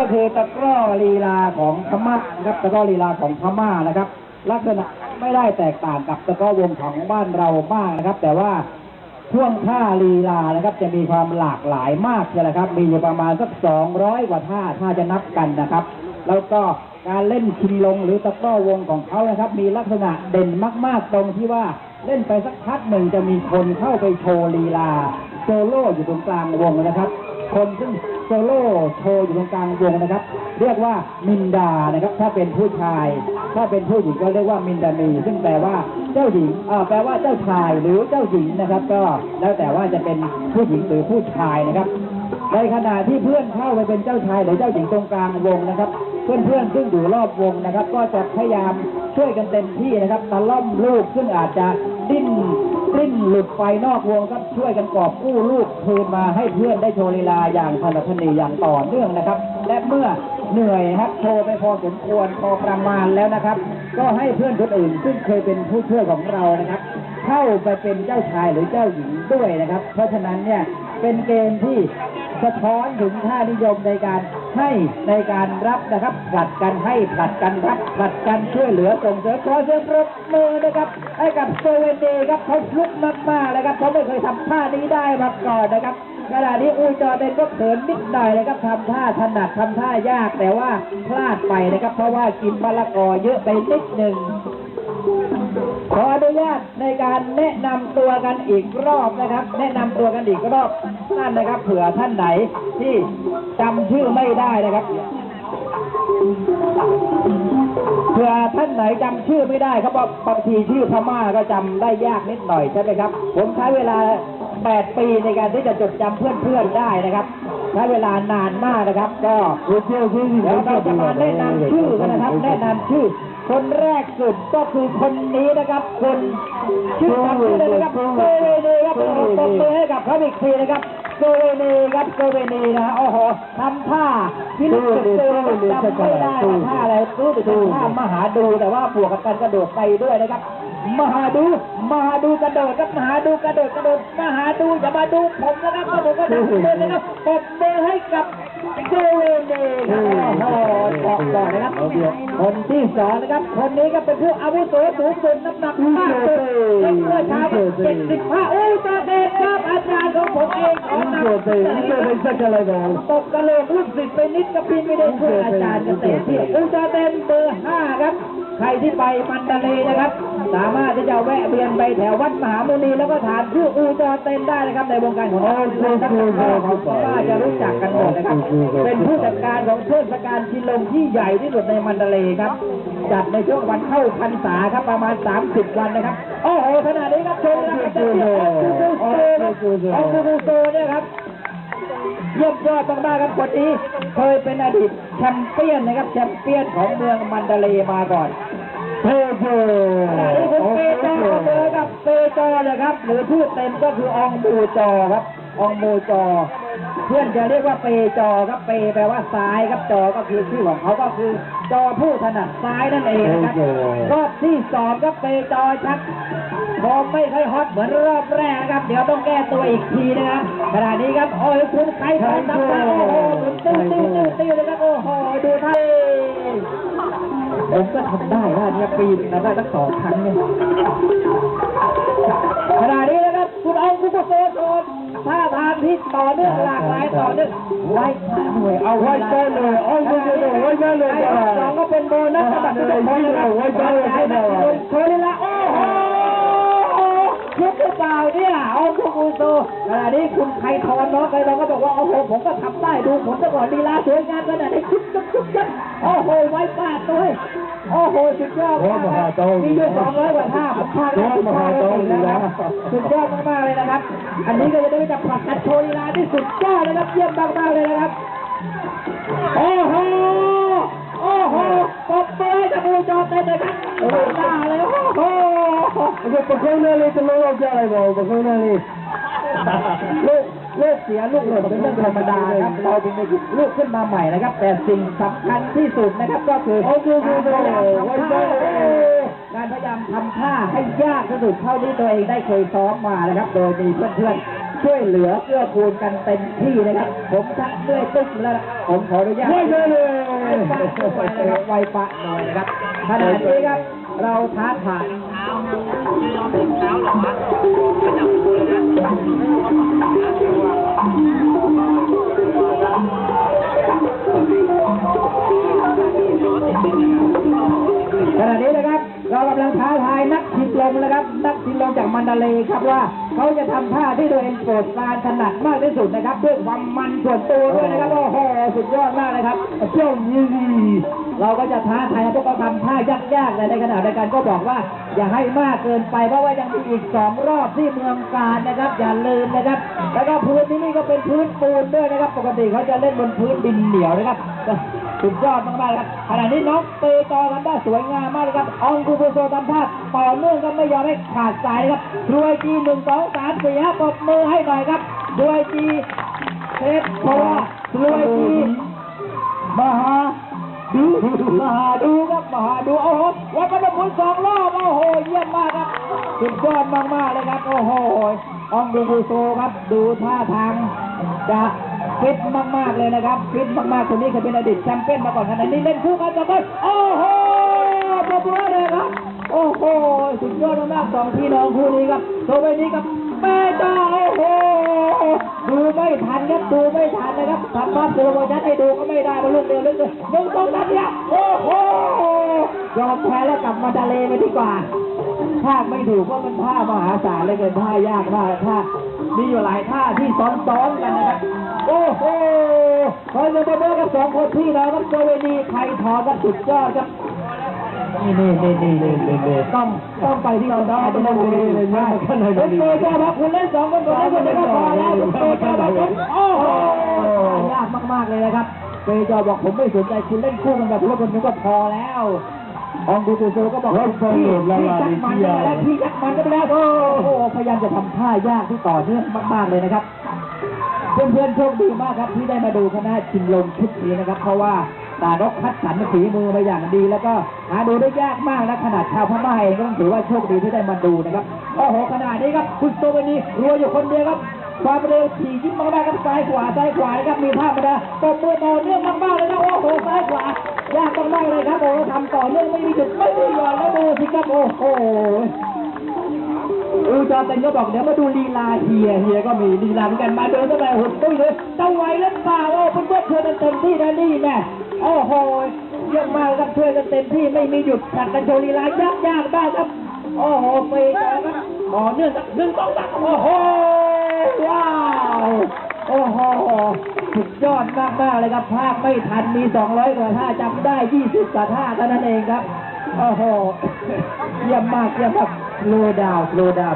ก็คือตะกร้อลีลาของพม่านะครับตะกร้อลีลาของพม่านะครับ ลักษณะไม่ได้แตกต่างกับตะกร้อวงของบ้านเรามากนะครับ แต่ว่าช่วงท่าลีลานะครับจะมีความหลากหลายมากเลยนะครับ มีอยู่ประมาณสักสองร้อยกว่าท่าถ้าจะนับกันนะครับ แล้วก็การเล่นชิงลงหรือตะกร้อวงของเขานะครับ มีลักษณะเด่นมาก ๆ ตรงที่ว่าเล่นไปสักพักหนึ่งจะมีคนเข้าไปโชว์ลีลาโซโล่อยู่ตรงกลางวงนะครับ คนซึ่งโซโล่โชว์อยู่ตรงกลางวงนะครับ เรียกว่ามินดานะครับ ถ้าเป็นผู้ชาย ถ้าเป็นผู้หญิงก็เรียกว่ามินดานีซึ่งแปลว่าเจ้าหญิงอ่าแปลว่าเจ้าชายหรือเจ้าหญิงนะครับ ก็แล้วแต่ว่าจะเป็นผู้หญิงหรือผู้ชายนะครับในขณะที่เพื่อนเข้าไปเป็นเจ้าชายหรือเจ้าหญิงตรงกลางวงนะครับ เพื่อนๆซึ่งอยู่รอบวงนะครับ ก็จะพยายาม ช่วยกันเต็มที่นะครับตะล่อมลูกซึ่งอาจจะดิ้นดิ้นหลุดไปนอกวงครับช่วยกันกอบกู้ลูกคืนมาให้เพื่อนได้โชว์ลีลาอย่างสนุกสนานอย่างต่อเนื่องนะครับ และเมื่อเหนื่อยนะครับโชว์ไปพอสมควรพอประมาณแล้วนะครับ ก็ให้เพื่อนคนอื่น ซึ่งเคยเป็นผู้ช่วยของเรานะครับ เข้าไปเป็นเจ้าชายหรือเจ้าหญิงด้วยนะครับ เพราะฉะนั้นเนี่ยเป็นเกมที่สะท้อนถึงค่านิยมในการ ให้ในการรับนะครับผลัดกันให้ผลัดกันรับผลัดกันช่วยเหลือส่งเสริมขอเสียงปรบมือนะครับ ให้กับโซเวนเดครับเขาลุกมากๆเลยครับเขาไม่เคยทำท่านี้ได้มาก่อนนะครับขณะนี้อุยจอเดนก็เขินนิดหน่อยเลยครับทำท่าถนัดทำท่ายากแต่ว่าพลาดไปนะครับ เพราะว่ากินมะละกอเยอะไปนิดหนึ่ง ขออนุญาตในการแนะนำตัวกันอีกรอบนะครับ แนะนำตัวกันอีกรอบท่านนะครับ เผื่อท่านไหนที่จำชื่อไม่ได้นะครับเผื่อท่านไหนจำชื่อไม่ได้ครับบางทีชื่อพม่าก็จำได้ยากนิดหน่อยใช่ไหมครับ ผมใช้เวลา 8 ปีในการที่จะจดจำเพื่อนๆได้นะครับใช้เวลานานมากนะครับ ก็เดี๋ยวเราจะมาแนะนำชื่อกันนะครับ แนะนำชื่อ คนแรกสุดก็คือคนนี้นะครับ คนชื่อจำชื่อเลยนะครับโซเวนีครับตบมือให้กับเขาอีกทีนะครับ โซเวนีครับโซเวนีนะโอ้โหทำท่าพิลึกสุดเจอจำไม่ได้ท่าอะไรรู้แต่เป็นท่ามหาดูแต่ว่าบวกกับการกระโดดไปด้วยนะครับมหาดูมหาดูกระโดดครับมหาดูกระโดดกระโดดมหาดูอย่ามาดูผมนะครับผมก็ทำเลยนะครับปรบมือให้กับโซเวนีครับโอ้โหบอกก่อนนะครับคนที่สองนะครับคนนี้ก็เป็นผู้อาวุโสสูงสุดน้ำหนักมากสุดยกเมื่อเช้าเจ็ดสิบห้าโอ้ตาเด็กครับอาจารย์ของผมเองขอนับตกกระโหลกลูกศิษย์ไปนิดก็พินไม่ได้ช่วยอาจารย์เกษตรเทียอุตสาเต็นเบอร์ห้าครับ ใครที่ไปมันดาเลนะครับ สามารถที่จะแวะเวียนไปแถววัดมหามุนีแล้วก็ถามชื่ออูจอเต้นได้นะครับ ในวงการของเราทั้งของเพราะว่าจะรู้จักกันหมดนะครับ เป็นผู้จัดการของเทศกาลชิลมที่ใหญ่ที่สุดในมันดาเลครับ จัดในช่วงวันเข้าพรรษาครับประมาณ 30 วันนะครับ โอ้โหขนาดนี้ครับชมนะครับจะเรียกออคูโซออคูโซเนี่ยครับเยี่ยมยอดมากๆครับคนนี้เคยเป็นอดีต แชมเปี้ยนนะครับแชมเปี้ยนของเมืองมันดาเลมาก่อนเปโจนี่คุณเปโจเจอกับเปโจเลยครับ หรือพูดเต็มก็คือองมูจอครับองมูจอ เพื่อนจะเรียกว่าเปจอครับเปแปลว่าซ้ายครับจอก็คือชื่อของเขาก็คือ จอผู้ถนัดซ้ายนั่นเองนะครับรอบที่สองก็เปจอชักพอไม่ค่อยฮอตเหมือนรอบแรกนะครับ เดี๋ยวต้องแก้ตัวอีกทีนะครับขณะนี้ครับโอ้ยคุณใครทำตับโอ้โหหมุนติ้วติ้วติ้วติ้วเลยครับโอ้โหดูท่าผมก็ทำได้นะเนี่ยปีนึงนะได้ตั้งสองครั้งเนี่ย คุณเอาคุกโซโซนท่าทางที่ต่อเนื่องหลากหลายต่อเนื่องไว้หน่วยเอาไว้ได้เลยเอาไว้ได้เลยไว้ได้เลยสองก็เป็นโบนัสสำหรับทุกคนนะครับไว้ได้เลยโชว์ลีลาโอ้โหคิดหรือเปล่าเนี่ยโอ้คุณอูโซขณะนี้คุณไคทอนน้องไคทอนก็บอกว่าโอ้โหผมก็ทำได้ดูผมซะก่อนลีลาสวยงามขนาดนี้จุ๊บจุ๊บจุ๊บจุ๊บโอ้โหไว้ฟาดด้วยโอ้โหสุดยอดมากมีอยู่สองร้อยกว่าท่าผมพาได้สุดยอด ยู่แล้วสุดยอดมากๆเลยนะครับ อันนี้ก็จะได้จับผักกัดโชลีลาที่สุดยอดนะครับ เยี่ยมมากๆเลยนะครับ โอ้โห โอ้โหปรบมือจะดูจอเต็มเลยครับโอ้โหน้าเลยโอ้โหโอเคปะเคองหน้าเลยจะไม่ราดจะอะไรบอกปะเคองหน้าเลยลูกเลือกเสียลูกหล่นเป็นเรื่องธรรมดาครับเราจึงได้หยิบลูกขึ้นมาใหม่นะครับ แต่สิ่งสำคัญที่สุดนะครับก็คือโอ้โห การพยายามทำท่าให้ยากที่สุดเท่าที่ตัวเองได้เคยซ้อมมานะครับ โดยมีเพื่อนๆช่วยเหลือเกื้อกูลกันเต็มที่นะครับ ผมชักเมื่อยตึ๊บแล้วนะผมขออนุญาตไว้เลยไวปะหน่อยนะครับไวปะหน่อยนะครับขณะนี้ครับ เราท้าทายข ชิงลมนะครับนักชิงลมจากมันดาเลครับว่าเขาจะทำท่าที่ตัวเองโปรดปรานถนัดมากที่สุดนะครับด้วยความมันส่วนตัวด้วยนะครับโอ้โหสุดยอดมากเลยครับเจ้ายีเราก็จะท้าทายพวกเขาทำท่ายากๆแต่ในขณะเดียวกันก็บอกว่า อย่าให้มากเกินไปเพราะว่ายังมีอีกสองรอบที่เมืองการนะครับ อย่าลืมนะครับ แล้วก็พื้นที่นี่ก็เป็นพื้นปูนด้วยนะครับ ปกติเขาจะเล่นบนพื้นดินเหนียวนะครับ สุดยอดมากๆครับขณะนี้น้องเปตอทำได้สวยงามมากเลยครับองกูโบโซทำท่าต่อเนื่องก็ไม่ยอมให้ขาดสายนะครับรวยจีหนึ่งสองสามสี่ห้าปรบมือให้หน่อยครับรวยจีเทปพราะว่ารวยจีมหาดูมหาดูครับมหาดูโอ้โหวัดพระพุทธสองรอบโอ้โหเยี่ยมมากครับสุดยอดมากๆเลยครับโอ้โหองกูโบโซครับดูท่าทางจะ ฟิตมากๆเลยนะครับฟิตมากๆคนนี้เคยเป็นอดีตแชมเปี้ยนมาก่อนขนาดนี้เล่นคู่กันกับเพื่อนโอ้โหปรบมือเลยครับ โอ้โหสุดยอดมากๆสองพี่น้องคู่นี้ครับโซเวนี้กับแม่จ้าโอ้โหดูไม่ทันครับดูไม่ทันนะครับทำมาโปรโมชั่นให้ดูก็ไม่ได้มาลูกเดียวเลยหนึ่งสองสามเนี่ยโอ้โหยอมแพ้แล้วกลับมาดาเลไปดีกว่าท่าไม่ถูกเพราะมันท่ามหาศาลเลยเกินท่ายากมากท่ามีอยู่หลายท่าที่ซ้อนๆกันนะครับ โอ้โหคอยจะมาเจอกับสองคนพี่น้องครับโจเวนีใครถอกันสุดยอดครับนี่นี่นี่นี่นี่นี่นี่ต้องต้องไปที่เราได้ต้องไปเลยใช่คุณเตจ้าครับคุณเล่นสองคนก่อนแล้วคุณเล่นก็พอแล้วคุณเตจ้าครับโอ้โหยากมากๆเลยนะครับเตจ้าบอกผมไม่สนใจคุณเล่นคู่กันแบบพวกคนนี้ก็พอแล้วองดูตูโซก็บอกพี่พี่ชักมันก็แล้วพี่ชักมันก็ไปแล้วโอ้โหพยายามจะทำท่ายากที่ต่อเนื่องมากๆเลยนะครับ เพื่อนๆโชคดีมากครับที่ได้มาดูคณะชิงลมชุดนี้นะครับ เพราะว่าตารกคัดสรรฝีมือมาอย่างดี แล้วก็หาดูได้ยากมากและขนาดชาวพม่าเองก็ต้องถือว่าโชคดีที่ได้มาดูนะครับโอ้โหขนาดนี้ครับคุณโซเวนีรัวอยู่คนเดียวครับความเร็วขี่ยิ้มมากๆครับซ้ายขวาซ้ายขวานะครับมีภาพมาดาตบมือต่อเนื่องมากๆเลยนะโอ้โหซ้ายขวายากมากๆเลยครับโอ้ทำต่อเนื่องไม่มีหยุดไม่มีหย่อนแล้วดูสิครับโอ้โห อูจอเต็นก็บอกเดี๋ยวมาดูลีลาเฮียเฮียก็มีลีลาเหมือนกันมาเดินตั้งแต่หุ่นตุ้ยเลยจะไหวหรือเปล่าโอ้เพื่อนๆช่วยกันเต็มที่นะนี่แน่โอ้โหเยี่ยมมากครับช่วยกันเต็มที่ไม่มีหยุดขัดกันโชว์ลีลายากยากบ้างครับโอ้โหไปต่อครับต่อเนื่องหนึ่งสองสามโอ้โหว้าวโอ้โหสุดยอดมากมากๆเลยครับภาพไม่ทันมีสองร้อยกว่าท่าจำได้ยี่สิบกว่าท่าเท่านั้นเองครับโอ้โหเยี่ยมมากเยี่ยมมาก โลดาวโลดา